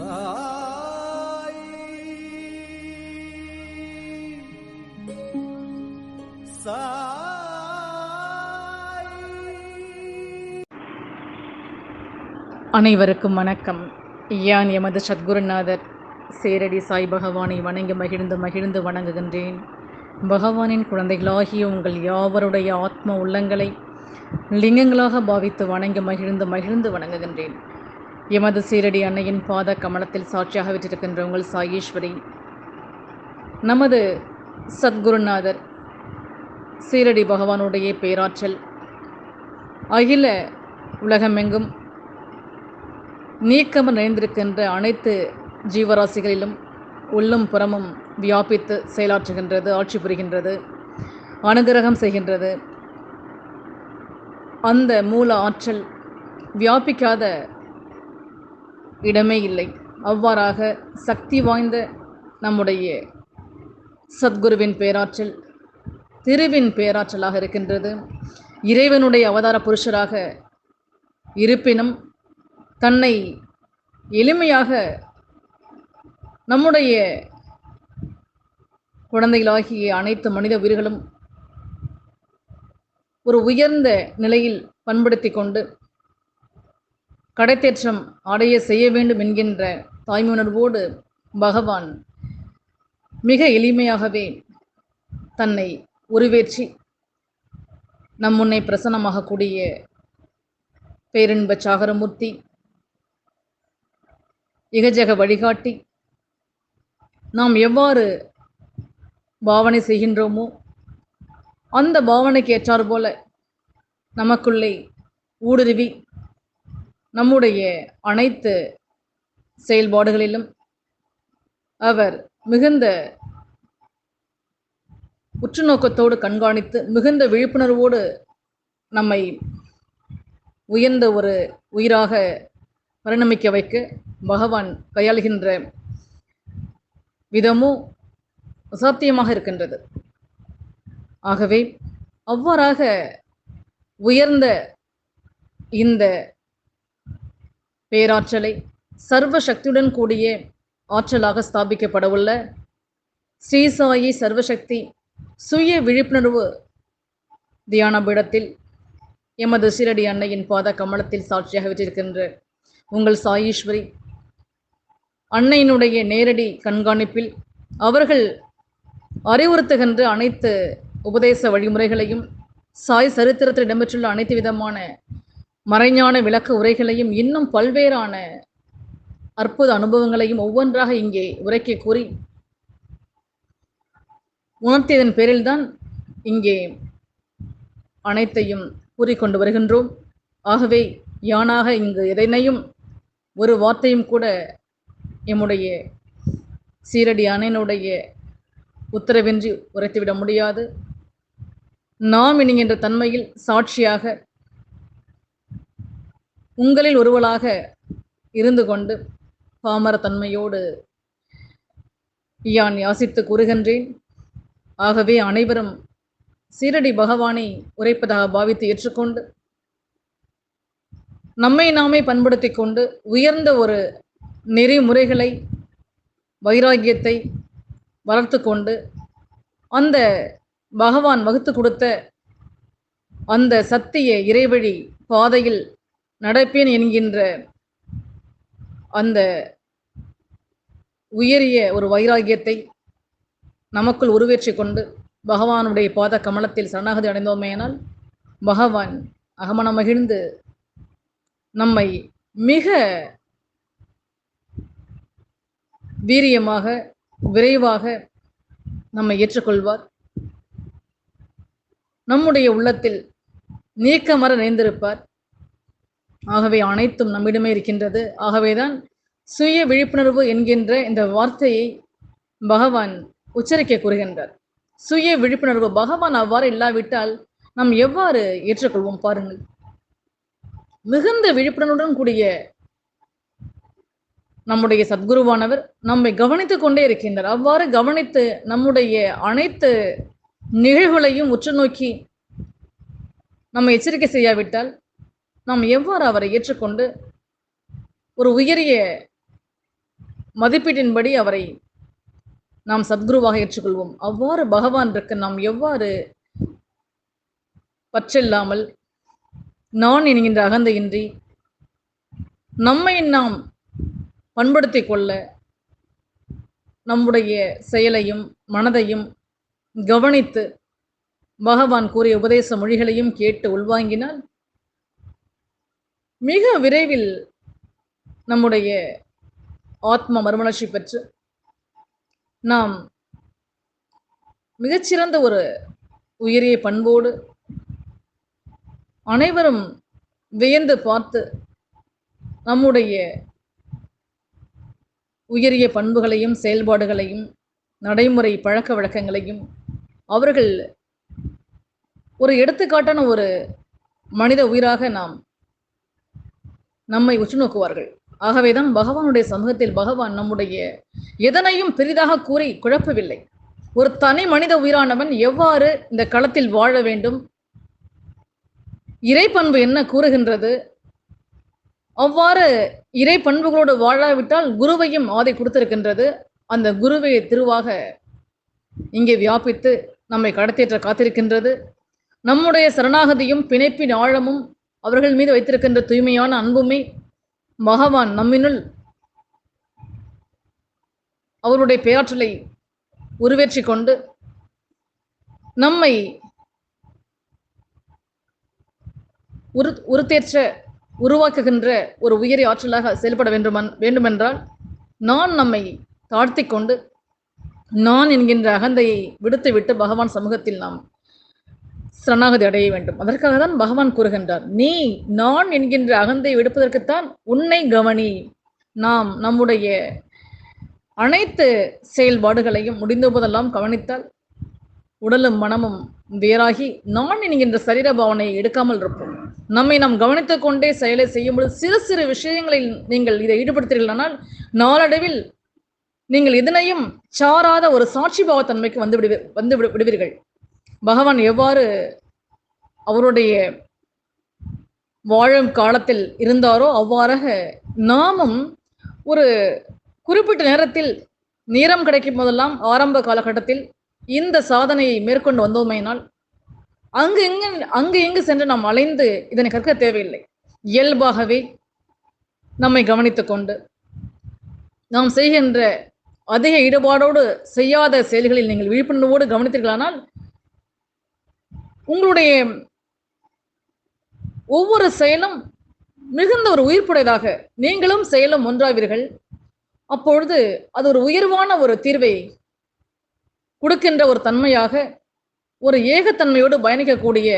சாய். சாய். அனைவருக்கும் வணக்கம். யான் எமது சத்குருநாதர் சேரடி சாய் பகவானை வணங்கி மகிழ்ந்து மகிழ்ந்து வணங்குகின்றேன். பகவானின் குழந்தைகளாகிய உங்கள் யாவருடைய ஆத்ம உள்ளங்களை லிங்கங்களாக பாவித்து வணங்கி மகிழ்ந்து மகிழ்ந்து வணங்குகின்றேன். எமது சீரடி அன்னையின் பாத கமலத்தில் சாட்சியாக விட்டிருக்கின்ற உங்கள் சாயீஸ்வரி நமது சத்குருநாதர் சீரடி பகவானுடைய பேராற்றல் அகில உலகமெங்கும் நீக்கம் நிறைந்திருக்கின்ற அனைத்து ஜீவராசிகளிலும் உள்ளும் புறமும் வியாபித்து செயலாற்றுகின்றது ஆட்சி புரிகின்றது அனுகிரகம் செய்கின்றது. அந்த மூல ஆற்றல் வியாபிக்காத இடமே இல்லை. அவ்வாறாக சக்தி வாய்ந்த நம்முடைய சத்குருவின் பேராற்றல் திருவின் பேராற்றலாக இருக்கின்றது. இறைவனுடைய அவதார புருஷராக இருப்பினும் தன்னை எளிமையாக நம்முடைய குழந்தைகளாகிய அனைத்து மனித உயிர்களும் ஒரு உயர்ந்த நிலையில் பண்படுத்தி கொண்டு கடைத்தேற்றம் அடைய செய்ய வேண்டும் என்கின்ற தாய்மையுணர்வோடு பகவான் மிக எளிமையாகவே தன்னை உருவேற்றி நம் முன்னே பிரசன்னமாகக்கூடிய பேரின்ப சாகரமூர்த்தி இகஜக வழிகாட்டி நாம் எவ்வாறு பாவனை செய்கின்றோமோ அந்த பாவனைக்கு ஏற்றார் போல நமக்குள்ளே ஊடுருவி நம்முடைய அனைத்து செயல்பாடுகளிலும் அவர் மிகுந்த உற்றுநோக்கத்தோடு கண்காணித்து மிகுந்த விழிப்புணர்வோடு நம்மை உயர்ந்த ஒரு உயிராக பரிணமிக்க வைக்க பகவான் கையாளுகின்ற விதமும் அசாத்தியமாக இருக்கின்றது. ஆகவே அவ்வாறாக உயர்ந்த இந்த பேராற்றலை சர்வ சக்தியுடன் கூடிய ஆற்றலாக ஸ்தாபிக்கப்படவுள்ள ஸ்ரீசாயி சர்வசக்தி சுய விழிப்புணர்வு தியான பீடத்தில் எமது சிரடி அன்னையின் பாத கமலத்தில் சாட்சியாக விட்டிருக்கின்ற உங்கள் சாயீஸ்வரி அன்னையினுடைய நேரடி கண்காணிப்பில் அவர்கள் அறிவுறுத்துகின்ற அனைத்து உபதேச வழிமுறைகளையும் சாய் சரித்திரத்தில் இடம்பெற்றுள்ள அனைத்து விதமான மறைஞான விளக்க உரைகளையும் இன்னும் பல்வேறான அற்புத அனுபவங்களையும் ஒவ்வொன்றாக இங்கே உரைக்க கூறி உணர்த்தியதன் பேரில்தான் இங்கே அனைத்தையும் கூறிக்கொண்டு வருகின்றோம். ஆகவே யானாக இங்கு எதனையும் ஒரு வார்த்தையும் கூட எம்முடைய சீரடி அணையனுடைய உத்தரவின்றி உரைத்துவிட முடியாது. நாம் என்கின்ற தன்மையில் சாட்சியாக உங்களில் ஒருவளாக இருந்து கொண்டு பாமர தன்மையோடு யான் யாசித்து கூறுகின்றேன். ஆகவே அனைவரும் சீரடி பகவானை உரைப்பதாக பாவித்து ஏற்றுக்கொண்டு நம்மை நாமே பண்படுத்தி கொண்டு உயர்ந்த ஒரு நெறிமுறைகளை வைராகியத்தை வளர்த்து கொண்டு அந்த பகவான் வகுத்து கொடுத்த அந்த சத்திய இறைவழி பாதையில் நடப்பேன் என்கின்ற அந்த உயரிய ஒரு வைராகியத்தை நமக்குள் உருவேற்றி கொண்டு பகவானுடைய பாத கமலத்தில் சரணாகதி அடைந்தோமேனால் பகவான் அகமன மகிழ்ந்து நம்மை மிக வீரியமாக விரைவாக நம்மை ஏற்றுக்கொள்வார். நம்முடைய உள்ளத்தில் நீக்கமர நிறைந்திருப்பார். ஆகவே அனைத்தும் நம்மிடமே இருக்கின்றது. ஆகவேதான் சுய விழிப்புணர்வு என்கின்ற இந்த வார்த்தையை பகவான் உச்சரிக்க கூறுகின்றார். சுய விழிப்புணர்வு பகவான் அவ்வாறு இல்லாவிட்டால் நாம் எவ்வாறு ஏற்றுக்கொள்வோம் பாருங்கள். மிகுந்த விழிப்புணர்வுடன் கூடிய நம்முடைய சத்குருவானவர் நம்மை கவனித்துக் கொண்டே இருக்கின்றார். அவ்வாறு கவனித்து நம்முடைய அனைத்து நிகழ்வுகளையும் உற்று நோக்கி நம்ம எச்சரிக்கை செய்யாவிட்டால் நாம் எவ்வாறு அவரை ஏற்றுக்கொண்டு ஒரு உயரிய மதிப்பீட்டின்படி அவரை நாம் சத்குருவாக ஏற்றுக்கொள்வோம்? அவ்வாறு பகவானிற்கு நாம் எவ்வாறு பற்றில்லாமல் நான் என்கின்ற அகந்தையின்றி நம்மை நாம் பண்படுத்திக் கொள்ள நம்முடைய செயலையும் மனதையும் கவனித்து பகவான் கூறிய உபதேச மொழிகளையும் கேட்டு உள்வாங்கினால் மிக விரைவில் நம்முடைய ஆத்ம மறுமலர்ச்சி பெற்று நாம் மிகச்சிறந்த ஒரு உயரிய பண்போடு அனைவரும் வியந்து பார்த்து நம்முடைய உயரிய பண்புகளையும் செயல்பாடுகளையும் நடைமுறை பழக்க வழக்கங்களையும் அவர்கள் ஒரு எடுத்துக்காட்டான ஒரு மனித உயிராக நாம் நம்மை உற்று நோக்குவார்கள். ஆகவேதான் பகவானுடைய சமூகத்தில் பகவான் நம்முடைய எதனையும் பெரிதாக கூறி குழப்பவில்லை. ஒரு தனி மனித உயிரானவன் எவ்வாறு இந்த களத்தில் வாழ வேண்டும்? இறைப்பண்பு என்ன கூறுகின்றது? அவ்வாறு இறை பண்புகளோடு வாழாவிட்டால் குருவையும் ஆதை கொடுத்திருக்கின்றது. அந்த குருவை திருவாக இங்கே வியாபித்து நம்மை கடத்தேற்ற காத்திருக்கின்றது. நம்முடைய சரணாகதியும் பிணைப்பின் ஆழமும் அவர்கள் மீது வைத்திருக்கின்ற தூய்மையான அன்புமே பகவான் நம்மினுள் அவருடைய பேராற்றலை உருவேற்றி கொண்டு நம்மை உரு உருத்தேற்ற உருவாக்குகின்ற ஒரு உயரிய ஆற்றலாக செயல்பட வேண்டுமன் வேண்டுமென்றால் நான் நம்மை தாழ்த்தி கொண்டு நான் என்கின்ற அகந்தையை விடுத்துவிட்டு பகவான் சமூகத்தில் நாம் சரணாகதி அடைய வேண்டும். அதற்காக தான் பகவான் கூறுகின்றார். நீ நான் என்கின்ற அகந்தை விடுப்பதற்குத்தான் உன்னை கவனி. நாம் நம்முடைய அனைத்து செயல்பாடுகளையும் முடிந்த போதெல்லாம் கவனித்தால் உடலும் மனமும் வேறாகி நான் என்கின்ற சரீர பாவனையை எடுக்காமல் இருப்போம். நம்மை நாம் கவனித்துக் கொண்டே செயலை செய்யும் பொழுது சிறு சிறு விஷயங்களில் நீங்கள் இதை ஈடுபடுத்தீர்களானால் நாளடைவில் நீங்கள் இதனையும் சாராத ஒரு சாட்சி பாவத்தன்மைக்கு வந்து விடுவி வந்து விடுவீர்கள். பகவான் எவ்வாறு அவருடைய வாழும் காலத்தில் இருந்தாரோ அவ்வாறாக நாமும் ஒரு குறிப்பிட்ட நேரத்தில் நேரம் கிடைக்கும் போதெல்லாம் ஆரம்ப காலகட்டத்தில் இந்த சாதனையை மேற்கொண்டு வந்தோமையினால் அங்கு எங்கு அங்கு எங்கு சென்று நாம் அலைந்து இதனை கற்க தேவையில்லை. இயல்பாகவே நம்மை கவனித்து கொண்டு நாம் செய்கின்ற அதிக ஈடுபாடோடு செய்யாத செயல்களில் நீங்கள் விழிப்புணர்வோடு கவனித்தீர்களானால் உங்களுடைய ஒவ்வொரு செயலும் மிகுந்த ஒரு உயிர்ப்புடையதாக நீங்களும் செயலும் ஒன்றாவீர்கள். அப்பொழுது அது ஒரு உயர்வான ஒரு தீர்வை கொடுக்கின்ற ஒரு தன்மையாக ஒரு ஏகத்தன்மையோடு பயணிக்கக்கூடிய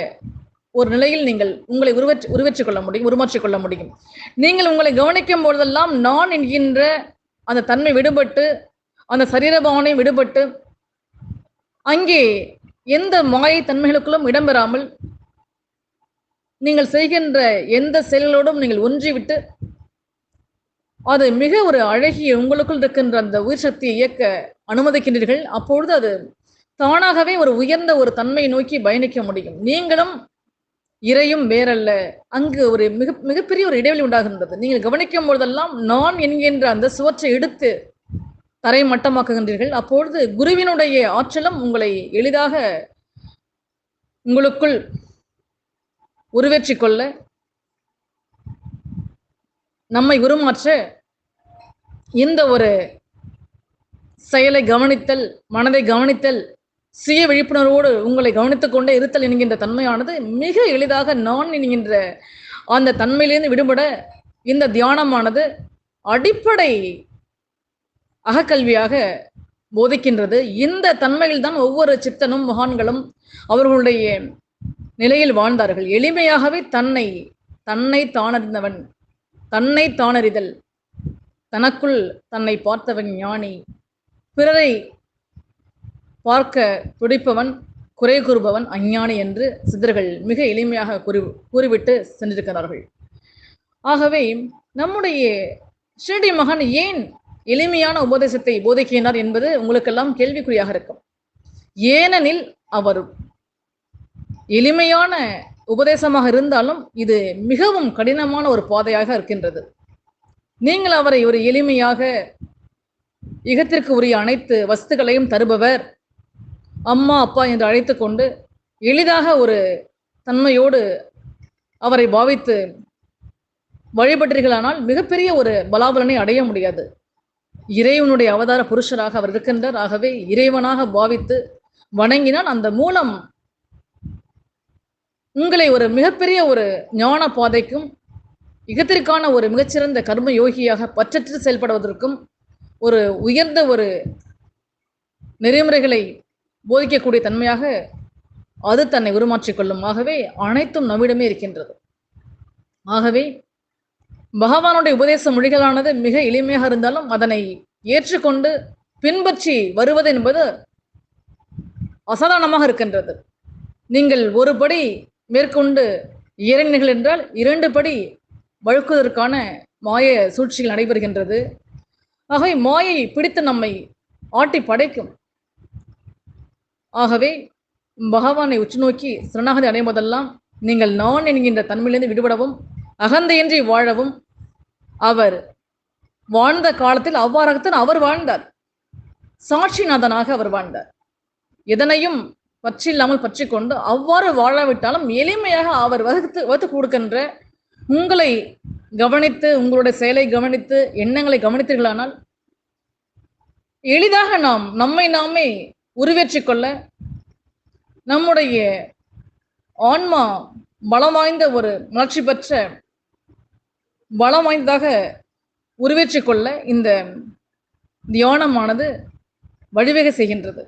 ஒரு நிலையில் நீங்கள் உங்களை உருவற்றி உருவற்றிக் கொள்ள முடியும் உருமாற்றிக் கொள்ள முடியும். நீங்கள் உங்களை கவனிக்கும் பொழுதெல்லாம் நான் என்கின்ற அந்த தன்மை விடுபட்டு அந்த சரீரபாவனை விடுபட்டு அங்கே எந்த மாயை தன்மைகளுக்குள்ளும் இடம்பெறாமல் நீங்கள் செய்கின்ற எந்த செயல்களோடும் நீங்கள் ஒன்றிவிட்டு அது மிக ஒரு அழகிய உங்களுக்குள் இருக்கின்ற அந்த உயிர் சக்தியை இயக்க அனுமதிக்கின்றீர்கள். அப்பொழுது அது தானாகவே ஒரு உயர்ந்த ஒரு தன்மையை நோக்கி பயணிக்க முடியும். நீங்களும் இறையும் வேறல்ல. அங்கு ஒரு மிக மிகப்பெரிய ஒரு இடைவெளி உண்டாகின்றது. நீங்கள் கவனிக்கும் பொழுதெல்லாம் நான் என்கின்ற அந்த சுவற்றை எடுத்து தரை மட்டமாக்குகின்றீர்கள். அப்பொழுது குருவினுடைய ஆற்றலும் உங்களை எளிதாக உங்களுக்குள் உருவேற்றிக் கொள்ள நம்மை உருமாற்ற இந்த ஒரு செயலை கவனித்தல் மனதை கவனித்தல் சுய விழிப்புணர்வோடு உங்களை கவனித்துக் கொண்டே இருத்தல் என்கின்ற தன்மையானது மிக எளிதாக நான் என்கின்ற அந்த தன்மையிலிருந்து விடுபட இந்த தியானமானது அடிப்படை அகக்கல்வியாக போதிக்கின்றது. இந்த தன்மையில் தான் ஒவ்வொரு சித்தனும் மகான்களும் அவர்களுடைய நிலையில் வாழ்ந்தார்கள். எளிமையாகவே தன்னை தன்னை தானறிந்தவன் தன்னை தானறிதல் தனக்குள் தன்னை பார்த்தவன் ஞானி பிறரை பார்க்க துடிப்பவன் குறை கூறுபவன் அஞ்ஞானி என்று சித்தர்கள் மிக எளிமையாக கூறி கூறிவிட்டு சென்றிருக்கிறார்கள். ஆகவே நம்முடைய ஷிரடி மகன் ஏன் எளிமையான உபதேசத்தை போதிக்கின்றார் என்பது உங்களுக்கெல்லாம் கேள்விக்குறியாக இருக்கும். ஏனெனில் அவர் எளிமையான உபதேசமாக இருந்தாலும் இது மிகவும் கடினமான ஒரு பாதையாக இருக்கின்றது. நீங்கள் அவரை ஒரு எளிமையாக இகத்திற்கு உரிய அனைத்து வஸ்துக்களையும் தருபவர் அம்மா அப்பா என்று அழைத்து கொண்டு எளிதாக ஒரு தன்மையோடு அவரை பாவித்து வழிபட்டீர்களானால் மிகப்பெரிய ஒரு பலாபலனை அடைய முடியாது. இறைவனுடைய அவதார புருஷராக அவர் இருக்கின்றார். ஆகவே இறைவனாக பாவித்து வணங்கினால் அந்த மூலம் உங்களை ஒரு மிகப்பெரிய ஒரு ஞான பாதைக்கும் இகத்திற்கான ஒரு மிகச்சிறந்த கர்ம யோகியாக பற்றற்று செயல்படுவதற்கும் ஒரு உயர்ந்த ஒரு நெறிமுறைகளை போதிக்கக்கூடிய தன்மையாக அது தன்னை உருமாற்றிக்கொள்ளும் ஆகவே அனைத்தும் நம்மிடமே இருக்கின்றது. ஆகவே பகவானுடைய உபதேச மொழிகளானது மிக எளிமையாக இருந்தாலும் அதனை ஏற்றுக்கொண்டு பின்பற்றி வருவது என்பது அசாதாரணமாக இருக்கின்றது. நீங்கள் ஒரு படி மேற்கொண்டு இறங்கினீர்கள் என்றால் இரண்டு படி வழுக்குவதற்கான மாய சூழ்ச்சிகள் நடைபெறுகின்றது. ஆகவே மாயை பிடித்து நம்மை ஆட்டி படைக்கும். ஆகவே பகவானை உற்றுநோக்கி சரணாகதி அடைவதெல்லாம் நீங்கள் நான் என்கின்ற தன்மையிலிருந்து விடுபடவும் அகந்தையின்றி வாழவும் அவர் வாழ்ந்த காலத்தில் அவ்வாறாகத்தான் அவர் வாழ்ந்தார். சாட்சிநாதனாக அவர் வாழ்ந்தார். எதனையும் பற்றி இல்லாமல் பற்றி கொண்டு அவ்வாறு வாழாவிட்டாலும் எளிமையாக அவர் வகுத்து வகுத்து கொடுக்கின்ற உங்களை கவனித்து உங்களுடைய செயலை கவனித்து எண்ணங்களை கவனித்தீர்களானால் எளிதாக நாம் நம்மை நாமே உருவேற்றிக் கொள்ள நம்முடைய ஆன்மா பலம் வாய்ந்த ஒரு மலர்ச்சி பெற்ற பலம் வாய்ந்ததாக உருவேற்றிக் கொள்ள இந்த தியானமானது வழிவகை செய்கின்றது.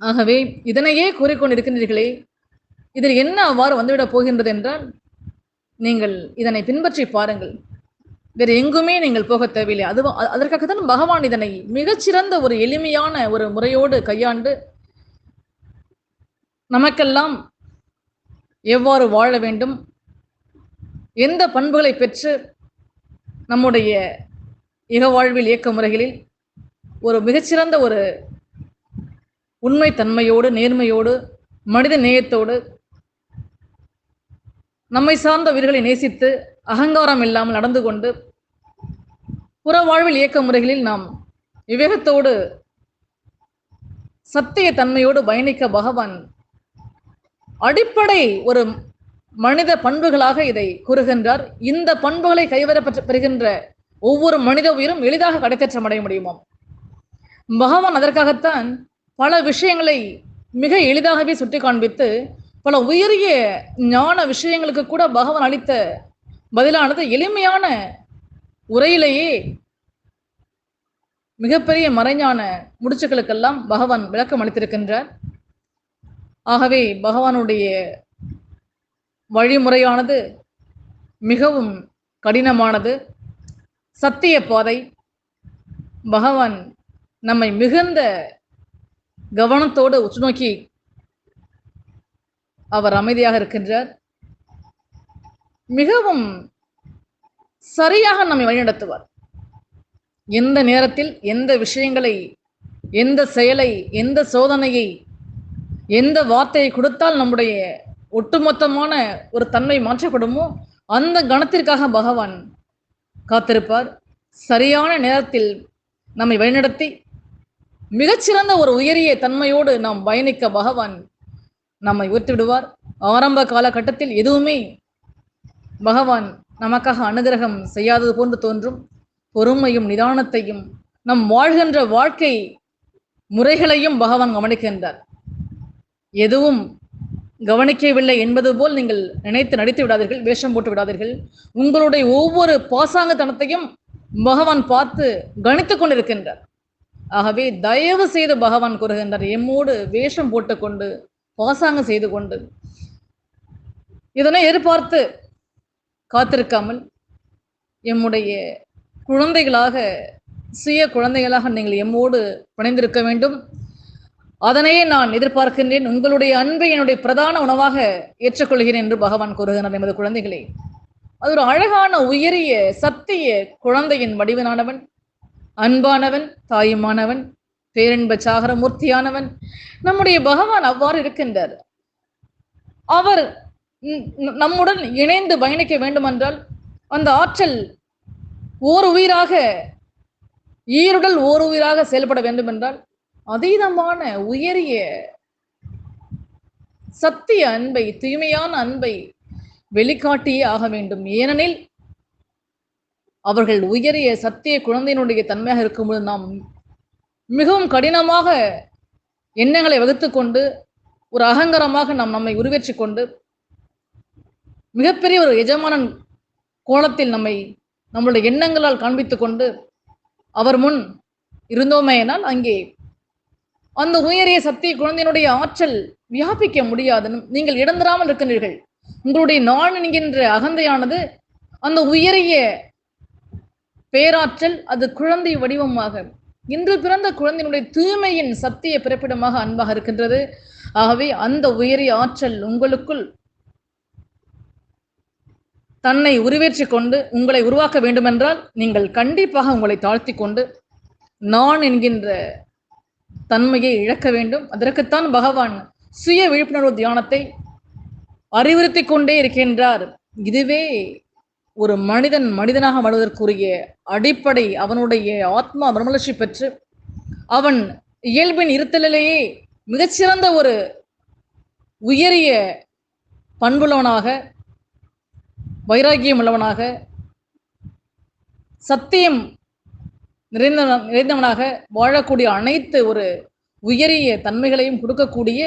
ஆகவே இதனையே கூறிக்கொண்டிருக்கின்றீர்களே இதில் என்ன அவ்வாறு வந்துவிடப் போகின்றது என்றால் நீங்கள் இதனை பின்பற்றி பாருங்கள். வேறு எங்குமே நீங்கள் போக தேவையில்லை. அது அதற்காகத்தான் பகவான் இதனை மிகச்சிறந்த ஒரு எளிமையான ஒரு முறையோடு கையாண்டு நமக்கெல்லாம் எவ்வாறு வாழ வேண்டும் எந்த பண்புகளை பெற்று நம்முடைய இக வாழ்வில் இயக்க முறைகளில் ஒரு மிகச்சிறந்த ஒரு உண்மை தன்மையோடு நேர்மையோடு மனித நேயத்தோடு நம்மை சார்ந்த உயிர்களை நேசித்து அகங்காரம் இல்லாமல் நடந்து கொண்டு புற வாழ்வில் இயக்க முறைகளில் நாம் விவேகத்தோடு சத்திய தன்மையோடு பயணிக்க பகவான் அடிப்படை ஒரு மனித பண்புகளாக இதை கூறுகின்றார். இந்த பண்புகளை கைவர பெறுகின்ற ஒவ்வொரு மனித உயிரும் எளிதாக கடைத்தேற்றம் அடைய முடியுமாம்? பகவான் அதற்காகத்தான் பல விஷயங்களை மிக எளிதாகவே சுட்டி காண்பித்து பல உயரிய ஞான விஷயங்களுக்கு கூட பகவான் அளித்த பதிலானது எளிமையான உரையிலேயே மிகப்பெரிய மறைஞான முடிச்சுக்களுக்கெல்லாம் பகவான் விளக்கம் அளித்திருக்கின்றார். ஆகவே பகவானுடைய வழிமுறையானது மிகவும் கடினமானது. சத்திய பாதை. பகவான் நம்மை மிகுந்த கவனத்தோடு உற்றுநோக்கி அவர் அமைதியாக இருக்கின்றார். மிகவும் சரியாக நம்மை வழிநடத்துவார். எந்த நேரத்தில் எந்த விஷயங்களை எந்த செயலை எந்த சோதனையை எந்த வார்த்தையை கொடுத்தால் நம்முடைய ஒட்டுமொத்தமான ஒரு தன்மை மாற்றப்படுமோ அந்த கணத்திற்காக பகவான் காத்திருப்பார். சரியான நேரத்தில் நம்மை வழிநடத்தி மிகச்சிறந்த ஒரு உயரிய தன்மையோடு நாம் பயணிக்க பகவான் நம்மை உயர்த்தி விடுவார் ஆரம்ப காலகட்டத்தில் எதுவுமே பகவான் நமக்காக அனுகிரகம் செய்யாதது போன்று தோன்றும். பொறுமையும் நிதானத்தையும் நம் வாழ்கின்ற வாழ்க்கை முறைகளையும் பகவான் கவனிக்கின்றார். எதுவும் கவனிக்கவில்லை என்பது போல் நீங்கள் நினைத்து நடித்து விடாதீர்கள் வேஷம் போட்டு விடாதீர்கள். உங்களுடைய ஒவ்வொரு பாசாங்கத்தனத்தையும் பகவான் பார்த்து கணித்துக் கொண்டிருக்கின்றார். ஆகவே தயவு செய்து பகவான் கூறுகின்றார் எம்மோடு வேஷம் போட்டுக்கொண்டு பாசாங்கம் செய்து கொண்டு இதனை எதிர்பார்த்து காத்திருக்காமல் எம்முடைய குழந்தைகளாக சுய குழந்தைகளாக நீங்கள் எம்மோடு பிணைந்திருக்க வேண்டும். அதனையே நான் எதிர்பார்க்கின்றேன். உங்களுடைய அன்பை என்னுடைய பிரதான உணவாக ஏற்றுக்கொள்கிறேன் என்று பகவான் கூறுகிறார் எமது குழந்தைகளே. அது ஒரு அழகான உயரிய சத்திய குழந்தையின் வடிவனானவன் அன்பானவன் தாயுமானவன் பேரின்ப சாகர மூர்த்தியானவன் நம்முடைய பகவான் அவ்வாறு இருக்கின்றார். அவர் நம்முடன் இணைந்து பயணிக்க வேண்டுமென்றால் அந்த ஆற்றல் ஓர் உயிராக ஈருடல் ஓர் உயிராக செயல்பட வேண்டும் என்றால் அதீதமான உயரிய சத்திய அன்பை தூய்மையான அன்பை வெளிக்காட்டியே ஆக வேண்டும். ஏனெனில் அவர்கள் உயரிய சத்திய குழந்தையினுடைய தன்மையாக இருக்கும்போது நாம் மிகவும் கடினமாக எண்ணங்களை வகுத்து கொண்டு ஒரு அகங்கரமாக நாம் நம்மை உருவேற்றி கொண்டு மிகப்பெரிய ஒரு எஜமானன் கோலத்தில் நம்மை நம்மளுடைய எண்ணங்களால் காண்பித்துக் கொண்டு அவர் முன் இருந்தோமேனால் அங்கே அந்த உயரிய சக்தி குழந்தையினுடைய ஆற்றல் வியாபிக்க முடியாதுன்னு நீங்கள் இடந்தராமல் இருக்கிறீர்கள் உங்களுடைய நான் என்கின்ற அகந்தையானது அந்த உயரிய பேராற்றல் அது குழந்தை வடிவமாக இன்று பிறந்த குழந்தையினுடைய தூய்மையின் சக்தியை பிறப்பிடமாக அன்பாக இருக்கின்றது. ஆகவே அந்த உயரிய ஆற்றல் உங்களுக்குள் தன்னை உருவேற்றிக் கொண்டு உங்களை உருவாக்க வேண்டுமென்றால் நீங்கள் கண்டிப்பாக உங்களை தாழ்த்தி கொண்டு நான் என்கின்ற தன்மையை இழக்க வேண்டும். அதற்குத்தான் பகவான் சுய விழிப்புணர்வு தியானத்தை அறிவுறுத்தி கொண்டே இருக்கின்றார். இதுவே ஒரு மனிதன் மனிதனாக வாழ்வதற்குரிய அடிப்படை அவனுடைய ஆத்மா பிரமலட்சி பெற்று அவன் இயல்பின் இருத்தலிலேயே மிகச்சிறந்த ஒரு உயரிய பண்புள்ளவனாக வைராகியம் உள்ளவனாக சத்தியம் நிறைந்த நிறைந்தவனாக வாழக்கூடிய அனைத்து ஒரு உயரிய தன்மைகளையும் கொடுக்கக்கூடிய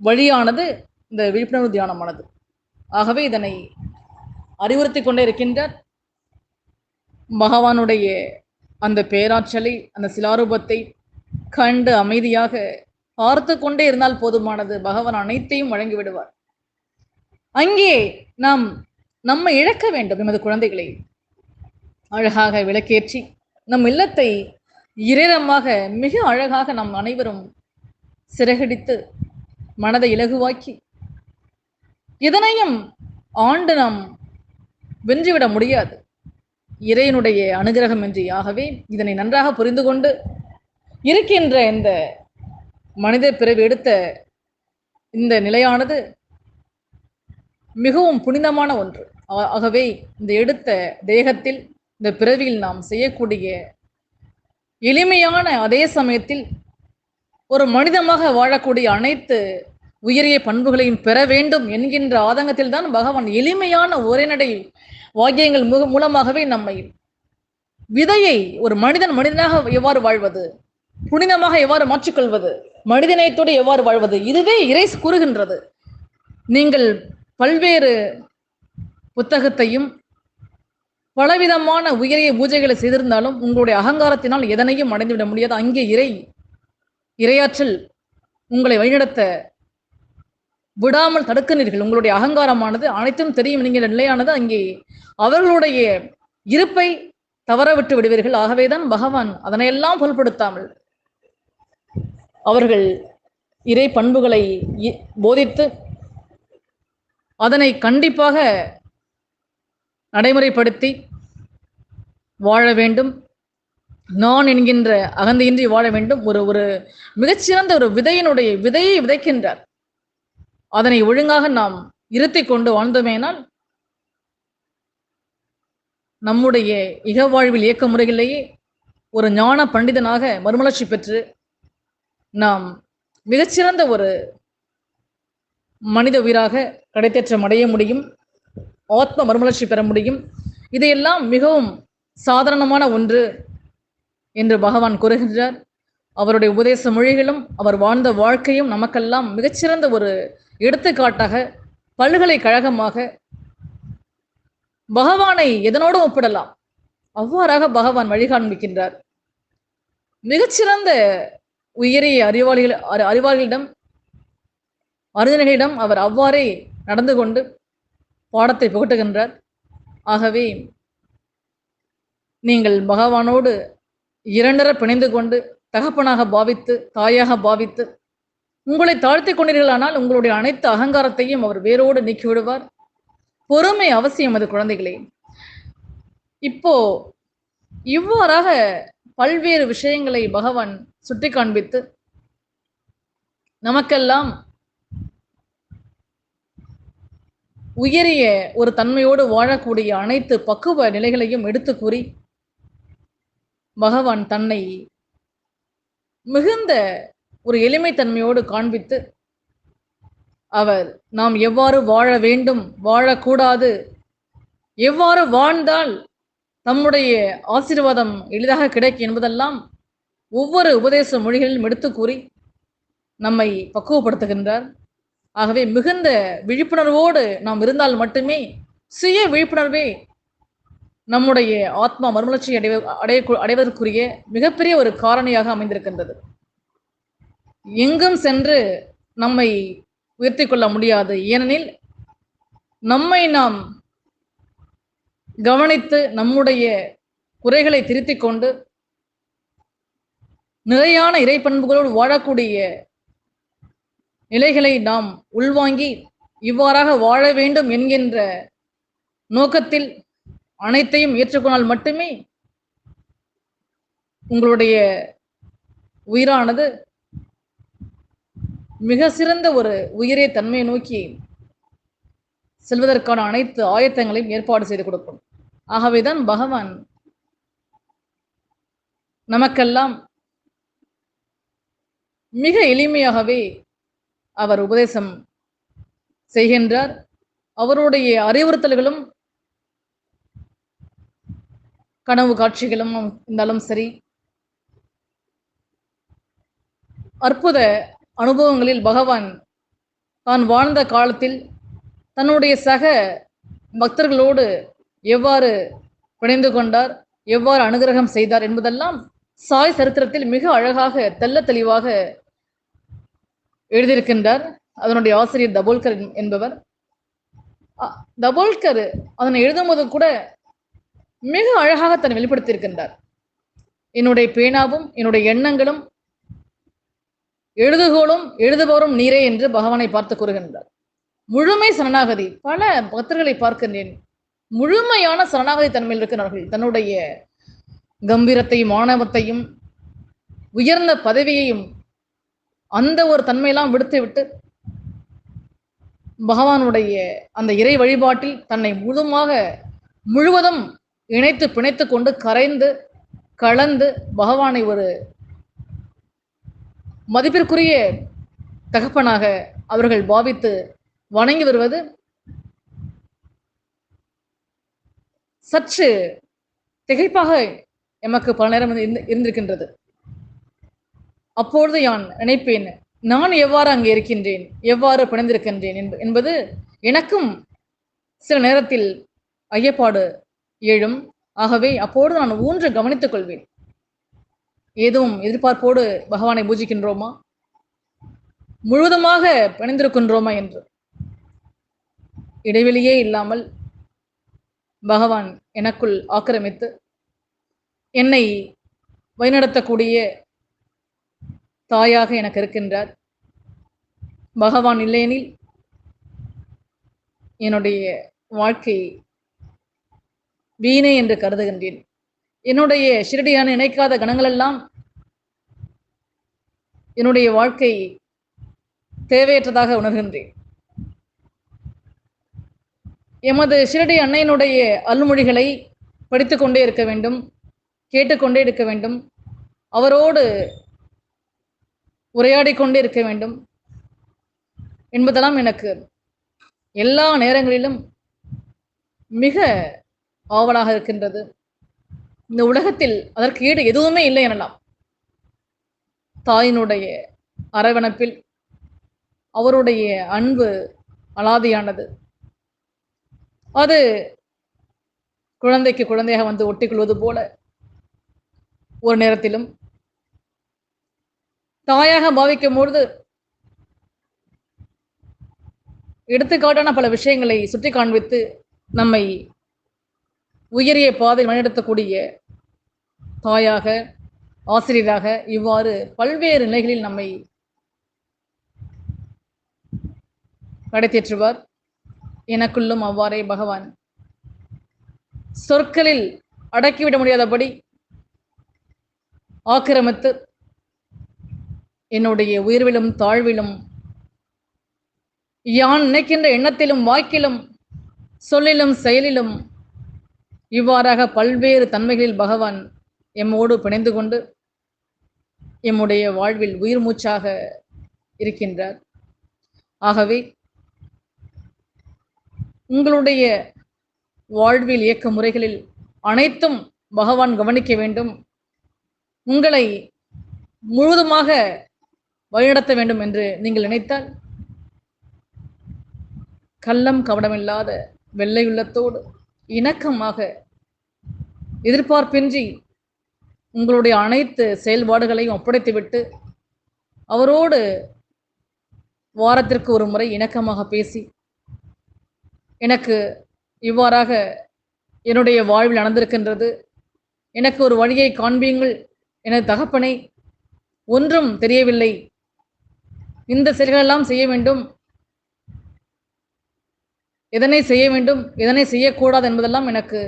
வழியானது இந்த விழிப்புணர்வு தியானமானது. ஆகவே இதனை அறிவுறுத்தி கொண்டே இருக்கின்றார். பகவானுடைய அந்த பேராற்றலை அந்த சிலாரூபத்தை கண்டு அமைதியாக பார்த்து கொண்டே இருந்தால் போதுமானது. பகவான் அனைத்தையும் வழங்கி விடுவார். அங்கே நாம் நம்மை இழக்க வேண்டும் எமது குழந்தைகளை. அழகாக விளக்கேற்றி நம் இல்லத்தை இறைரமாக மிக அழகாக நம் அனைவரும் சிறகடித்து மனதை இலகுவாக்கி இதனையும் ஆண்டு நாம் வென்றுவிட முடியாது. இறையனுடைய அனுகிரகம் என்று ஆகவே இதனை நன்றாக புரிந்து கொண்டு இருக்கின்ற இந்த மனித பிறவி எடுத்த இந்த நிலையானது மிகவும் புனிதமான ஒன்று. ஆகவே இந்த எடுத்த தேகத்தில் இந்த பிறவியில் நாம் செய்யக்கூடிய எளிமையான அதே சமயத்தில் ஒரு மனிதமாக வாழக்கூடிய அனைத்து உயரிய பண்புகளையும் பெற வேண்டும் என்கின்ற ஆதங்கத்தில் தான் பகவான் எளிமையான உரைநடை வாக்கியங்கள் மூலமாகவே நம்மை விதையை ஒரு மனிதன் மனிதனாக எவ்வாறு வாழ்வது? புனிதமாக எவ்வாறு மாற்றிக்கொள்வது? மனிதநேயத்தோடு எவ்வாறு வாழ்வது? இதுவே இறை கூறுகின்றது. நீங்கள் பல்வேறு புத்தகத்தையும் பலவிதமான உயரிய பூஜைகளை செய்திருந்தாலும் உங்களுடைய அகங்காரத்தினால் எதனையும் அடைந்துவிட முடியாது. அங்கே இறை இரையாற்றல் உங்களை வழிநடத்த விடாமல் தடுக்கின்றீர்கள் உங்களுடைய அகங்காரமானது அனைத்தும் தெரியும் என்கிற நிலையானது அங்கே அவர்களுடைய இருப்பை தவற விட்டு விடுவீர்கள். ஆகவேதான் பகவான் அதனையெல்லாம் பொருட்படுத்தாமல் அவர்கள் இறை பண்புகளை போதித்து அதனை கண்டிப்பாக நடைமுறைப்படுத்தி வாழ வேண்டும். நான் என்கின்ற அகந்தையின்றி வாழ வேண்டும். ஒரு ஒரு மிகச்சிறந்த ஒரு விதையினுடைய விதையை விதைக்கின்றார். அதனை ஒழுங்காக நாம் இருத்தி கொண்டு வாழ்ந்தோமேனால் நம்முடைய இக வாழ்வில் இயக்க முறைகளிலேயே ஒரு ஞான பண்டிதனாக மறுமலர்ச்சி பெற்று நாம் மிகச்சிறந்த ஒரு மனித உயிராக கடைத்தேற்றம் அடைய முடியும். ஆத்ம மறுமலர்ச்சி பெற முடியும். இதையெல்லாம் மிகவும் சாதாரணமான ஒன்று என்று பகவான் கூறுகின்றார். அவருடைய உபதேச மொழிகளும் அவர் வாழ்ந்த வாழ்க்கையும் நமக்கெல்லாம் மிகச்சிறந்த ஒரு எடுத்துக்காட்டாக பல்கலைக்கழகமாக பகவானை எதனோடு ஒப்பிடலாம். அவ்வாறாக பகவான் வழிகாண்பிக்கின்றார். மிகச்சிறந்த உயரிய அறிவாளிகள் அறிவாளிகளிடம் அறிஞர்களிடம் அவர் அவ்வாறே நடந்து கொண்டு பாடத்தை புகட்டுகின்றார். ஆகவே நீங்கள் பகவானோடு இரண்டர பிணைந்து கொண்டு தகப்பனாக பாவித்து தாயாக பாவித்து உங்களை தாழ்த்தி கொண்டீர்களானால் உங்களுடைய அனைத்து அகங்காரத்தையும் அவர் வேரோடு நீக்கி விடுவார் பொறுமை அவசியம் அது குழந்தைகளே. இப்போ இவ்வாறாக பல்வேறு விஷயங்களை பகவான் சுட்டி காண்பித்து நமக்கெல்லாம் உயரிய ஒரு தன்மையோடு வாழக்கூடிய அனைத்து பக்குவ நிலைகளையும் எடுத்து கூறி பகவான் தன்னை மிகுந்த ஒரு எளிமைத்தன்மையோடு காண்பித்து அவர் நாம் எவ்வாறு வாழ வேண்டும் வாழக்கூடாது எவ்வாறு வாழ்ந்தால் நம்முடைய ஆசீர்வாதம் எளிதாக கிடைக்கும் என்பதெல்லாம் ஒவ்வொரு உபதேச மொழிகளிலும் எடுத்து கூறி நம்மை பக்குவப்படுத்துகின்றார். ஆகவே மிகுந்த விழிப்புணர்வோடு நாம் இருந்தால் மட்டுமே சுய விழிப்புணர்வே நம்முடைய ஆத்மா மறுமலர்ச்சி அடைய அடைய அடைவதற்குரிய மிகப்பெரிய ஒரு காரணியாக அமைந்திருக்கின்றது. எங்கும் சென்று நம்மை உயர்த்தி கொள்ள முடியாது. ஏனெனில் நம்மை நாம் கவனித்து நம்முடைய குறைகளை திருத்திக் கொண்டு நிறையான இறைப்பண்புகளோடு வாழக்கூடிய நிலைகளை நாம் உள்வாங்கி இவ்வாறாக வாழ வேண்டும் என்கின்ற நோக்கத்தில் அனைத்தையும் ஏற்றுக்கொண்டால் மட்டுமே உங்களுடைய உயிரானது மிக சிறந்த ஒரு உயிரே தன்மையை நோக்கி செல்வதற்கான அனைத்து ஆயத்தங்களையும் ஏற்பாடு செய்து கொடுக்கும். ஆகவேதான் பகவான் நமக்கெல்லாம் மிக எளிமையாகவே அவர் உபதேசம் செய்கின்றார். அவருடைய அறிவுறுத்தல்களும் கனவு காட்சிகளும் இருந்தாலும் சரி அற்புத அனுபவங்களில் பகவான் தான் வாழ்ந்த காலத்தில் தன்னுடைய சக பக்தர்களோடு எவ்வாறு பிணைந்து கொண்டார் எவ்வாறு அனுகிரகம் செய்தார் என்பதெல்லாம் சாய் சரித்திரத்தில் மிக அழகாக தெல்ல தெளிவாக எழுதியிருக்கின்றார். அதனுடைய ஆசிரியர் தபோல்கர் என்பவர். அ- தபோல்கர் அதனை எழுதும்போது கூட மிக அழகாக தன்னை வெளிப்படுத்தியிருக்கின்றார். என்னுடைய பேனாவும் என்னுடைய எண்ணங்களும் எழுதுகோளும் எழுதுபவரும் நீரே என்று பகவானை பார்த்து கூறுகின்றார். முழுமை சரணாகதி பல பக்தர்களை பார்க்கின்றேன். முழுமையான சரணாகதி தன்மையில் இருக்கிறார்கள். தன்னுடைய கம்பீரத்தையும் ஆணவத்தையும் உயர்ந்த பதவியையும் அந்த ஒரு தன்மையெல்லாம் விடுத்து விட்டு பகவானுடைய அந்த இறை வழிபாட்டில் தன்னை முழுமாக முழுவதும் இணைத்து பிணைத்து கொண்டு கரைந்து கலந்து பகவானை ஒரு மதிப்பிற்குரிய தகப்பனாக அவர்கள் பாவித்து வணங்கி வருவது சற்று திகைப்பாக எமக்கு பல நேரம் இருந்திருக்கின்றது. அப்பொழுது யான் நினைப்பேன் நான் எவ்வாறு அங்கே இருக்கின்றேன் எவ்வாறு பிணைந்திருக்கின்றேன் என்ப- என்பது எனக்கும் சில நேரத்தில் ஐயப்பாடு எழும். ஆகவே அப்பொழுது நான் ஊன்று கவனித்துக் கொள்வேன். ஏதும் எதிர்பார்ப்போடு பகவானை பூஜிக்கின்றோமா? முழுவதுமாக பிணைந்திருக்கின்றோமா என்று. இடைவெளியே இல்லாமல் பகவான் எனக்குள் ஆக்கிரமித்து என்னை வழிநடத்தக்கூடிய தாயாக எனக்கு இருக்கின்றார். பகவான் இல்லையெனில் என்னுடைய வாழ்க்கை வீணை என்று கருதுகின்றேன். என்னுடைய ஷிரடியான நினைக்காத கணங்களெல்லாம் என்னுடைய வாழ்க்கை தேவையற்றதாக உணர்கின்றேன். எமது ஷிரடி அன்னையினுடைய அல்மொழிகளை படித்துக்கொண்டே இருக்க வேண்டும் கேட்டுக்கொண்டே இருக்க வேண்டும். அவரோடு உரையாடி கொண்டே இருக்க வேண்டும் என்பதெல்லாம் எனக்கு எல்லா நேரங்களிலும் மிக ஆவலாக இருக்கின்றது. இந்த உலகத்தில் அதற்கு ஈடு எதுவுமே இல்லை எனலாம். தாயினுடைய அரவணைப்பில் அவருடைய அன்பு அலாதியானது. அது குழந்தைக்கு குழந்தையாக வந்து ஒட்டிக்கொள்வது போல ஒரு நேரத்திலும் தாயாக பாவிக்கும் பொழுது எடுத்துக்காட்டான பல விஷயங்களை சுட்டி காண்பித்து நம்மை உயரிய பாதையில் வழிநடத்தக்கூடிய தாயாக ஆசிரியராக இவ்வாறு பல்வேறு நிலைகளில் நம்மை கடைத்தேற்றுவார் எனக்குள்ளும் அவ்வாறே பகவான். சொற்களில் அடக்கிவிட முடியாதபடி ஆக்கிரமித்து என்னுடைய உயர்விலும் தாழ்விலும் யான் நினைக்கின்ற எண்ணத்திலும் வாக்கிலும் சொல்லிலும் செயலிலும் இவ்வாறாக பல்வேறு தன்மைகளில் பகவான் எம்மோடு பிணைந்து கொண்டு எம்முடைய வாழ்வில் உயிர் மூச்சாக இருக்கின்றார். ஆகவே உங்களுடைய வாழ்வில் இயக்க முறைகளில் அனைத்தும் பகவான் கவனிக்க வேண்டும். உங்களை முழுதுமாக வழிநடத்த வேண்டும் என்று நீங்கள் நினைத்தால்? கள்ளம் கவனமில்லாத வெள்ளையுள்ளத்தோடு இணக்கமாக எதிர்பார்ப்பின்றி உங்களுடைய அனைத்து செயல்பாடுகளையும் ஒப்படைத்துவிட்டு அவரோடு வாரத்திற்கு ஒரு முறை இணக்கமாக பேசி எனக்கு இவ்வாறாக என்னுடைய வாழ்வில் நடந்திருக்கின்றது. எனக்கு ஒரு வழியை காண்பியுங்கள் எனது தகப்பனை. ஒன்றும் தெரியவில்லை. இந்த செயல்களெல்லாம் செய்ய வேண்டும். எதனை செய்ய வேண்டும் எதனை செய்யக்கூடாது என்பதெல்லாம் எனக்கு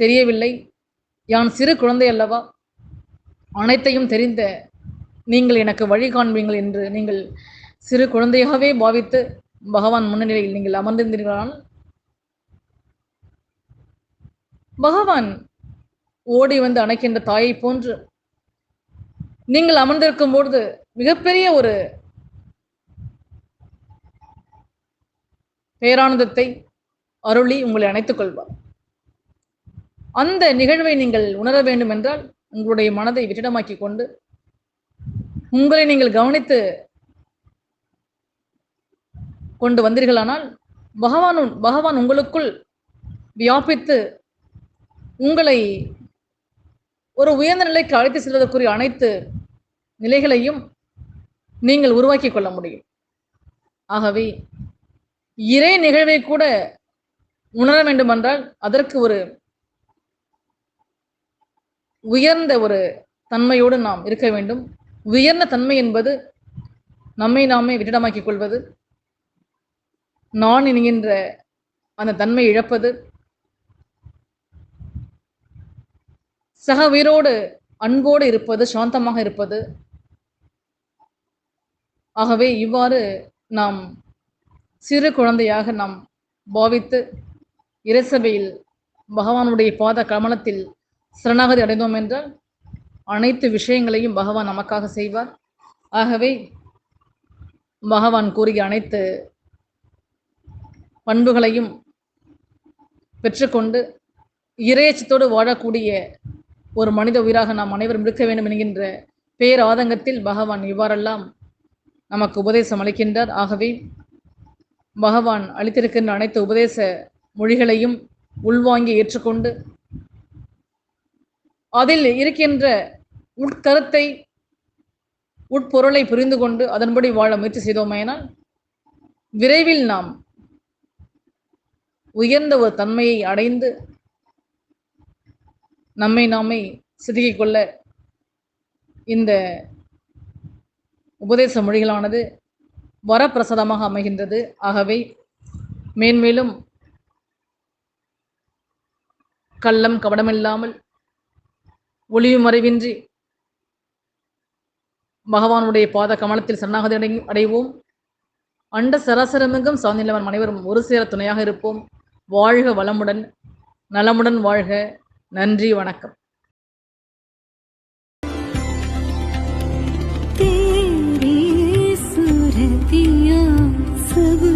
தெரியவில்லை. யான் சிறு குழந்தை அல்லவா? அனைத்தையும் தெரிந்த நீங்கள் எனக்கு வழி காண்பீங்கள் என்று நீங்கள் சிறு குழந்தையாகவே பாவித்து பகவான் முன்னிலையில் நீங்கள் அமர்ந்திருந்தீர்களால் பகவான் ஓடி வந்து அணைக்கின்ற தாயை போன்று நீங்கள் அமர்ந்திருக்கும் பொழுது மிகப்பெரிய ஒரு பேரானந்தத்தை அருளி உங்களை அணைத்துக் கொள்வார். அந்த நிகழ்வை நீங்கள் உணர வேண்டும் என்றால் உங்களுடைய மனதை வெற்றிடமாக்கி கொண்டு உங்களை நீங்கள் கவனித்து கொண்டு வந்தீர்களானால் பகவான் பகவான் உங்களுக்குள் வியாபித்து உங்களை ஒரு உயர்ந்த நிலைக்கு அழைத்து செல்வதற்குரிய அனைத்து நிலைகளையும் நீங்கள் உருவாக்கி கொள்ள முடியும். ஆகவே இறை நிகழ்வை கூட உணர வேண்டுமென்றால் அதற்கு ஒரு உயர்ந்த ஒரு தன்மையோடு நாம் இருக்க வேண்டும். உயர்ந்த தன்மை என்பது நம்மை நாமே விட்டிடமாக்கிக் கொள்வது நான் என்கின்ற அந்த தன்மை இழப்பது சக உயிரோடு அன்போடு இருப்பது சாந்தமாக இருப்பது ஆகவே இவ்வாறு நாம் சிறு குழந்தையாக நாம் பாவித்து இறைசபையில் பகவானுடைய பாத கமலத்தில் சரணாகதி அடைந்தோம் என்றால் அனைத்து விஷயங்களையும் பகவான் நமக்காக செய்வார். ஆகவே பகவான் கூறிய அனைத்து பண்புகளையும் பெற்றுக்கொண்டு இறையச்சத்தோடு வாழக்கூடிய ஒரு மனித உயிராக நாம் அனைவரும் இருக்க வேண்டும் என்கின்ற பேராதங்கத்தில் பகவான் இவ்வாறெல்லாம் நமக்கு உபதேசம் அளிக்கின்றார். ஆகவே பகவான் அளித்திருக்கின்ற அனைத்து உபதேச மொழிகளையும் உள்வாங்கி ஏற்றுக்கொண்டு அதில் இருக்கின்ற உட்கருத்தை உட்பொருளை புரிந்து கொண்டு அதன்படி வாழ முயற்சி செய்தோமேனால் விரைவில் நாம் உயர்ந்த ஒரு தன்மையை அடைந்து நம்மை நாமே செதுக்கிக் கொள்ள இந்த உபதேச மொழிகளானது வரப்பிரசாதமாக அமைகின்றது. ஆகவே மேன்மேலும் கள்ளம் கவனமில்லாமல் ஒளியும் மறைவின்றி பகவானுடைய பாத கமலத்தில் சரணாகதி அடை அடைவோம். அண்ட சராசரமிகும் சார்ந்தில்லவன் அனைவரும் ஒரு சேர துணையாக இருப்போம். வாழ்க வளமுடன் நலமுடன் வாழ்க. நன்றி வணக்கம். 思。